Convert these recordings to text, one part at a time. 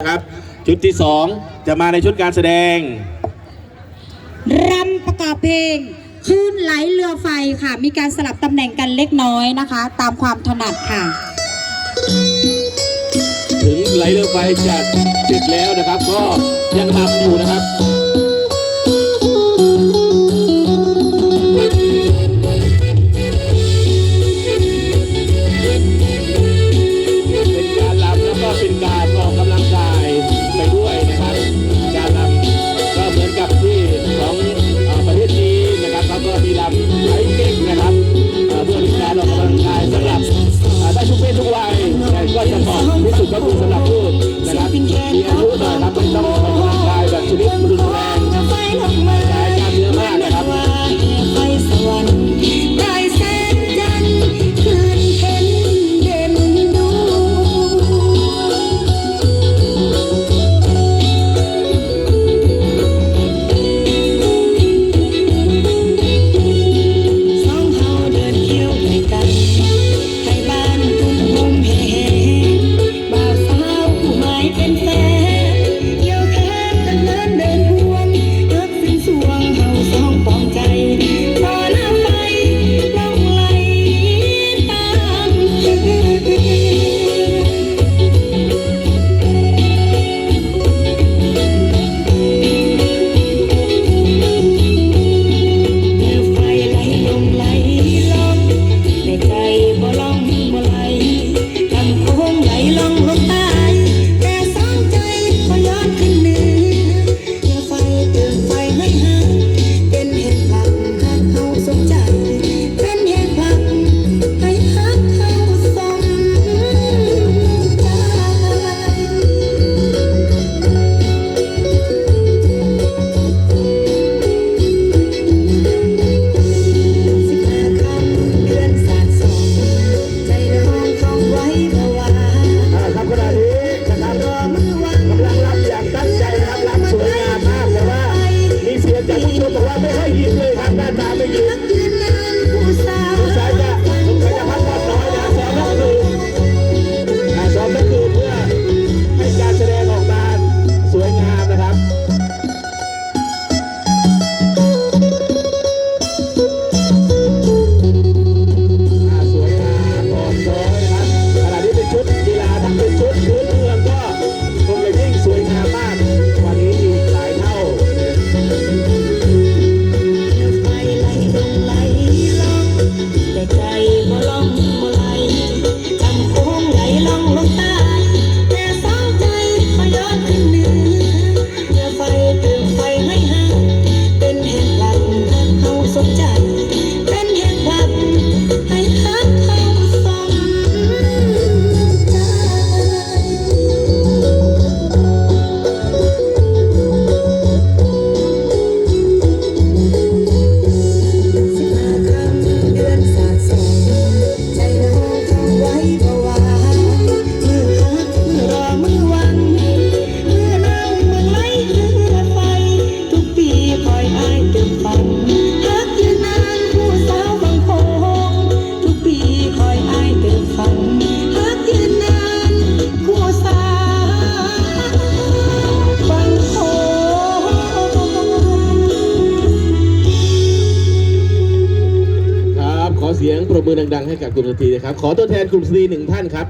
ครับชุดที่สองจะมาในชุดการแสดงรำประกอบเพลงคลื่นไหลเรือไฟค่ะ มีการสลับตำแหน่งกันเล็กน้อยนะคะ ตามความถนัดค่ะ ถึงไหลเรือไฟจะติดแล้วนะครับ ก็ยังทำอยู่นะครับ ครับขอเสียงปรบมือดัง ๆ ให้กับกลุ่มสตรีนะครับ ขอตัวแทนกลุ่มสตรีหนึ่งท่านครับ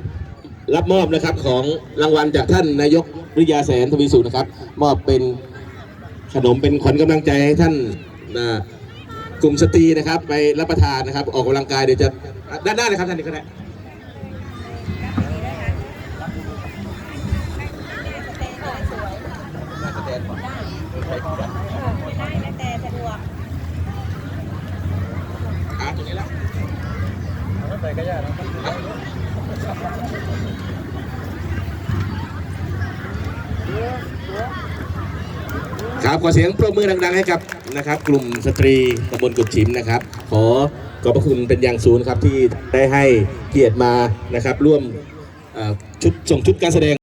รับมอบนะครับของรางวัลจากท่านนายกปริยาแสนทวีสุนะครับ มอบเป็น ขนมเป็นขวัญกำลังใจให้ท่านนะกลุ่มสตรีนะครับ ไปรับประทานนะครับ ออกกำลังกายเดี๋ยวจะด้านหน้าเลยครับท่านนี้ก็ได้ตรงนี้แล้วไปก็ยากนะ ขอเสียงปรบมือดังๆให้กับนะครับ กลุ่มสตรีตำบลกุดฉิมนะครับ ขอขอบพระคุณเป็นอย่างสูงครับที่ได้ให้เกียรติมานะครับ ร่วมชุดส่งชุดการแสดง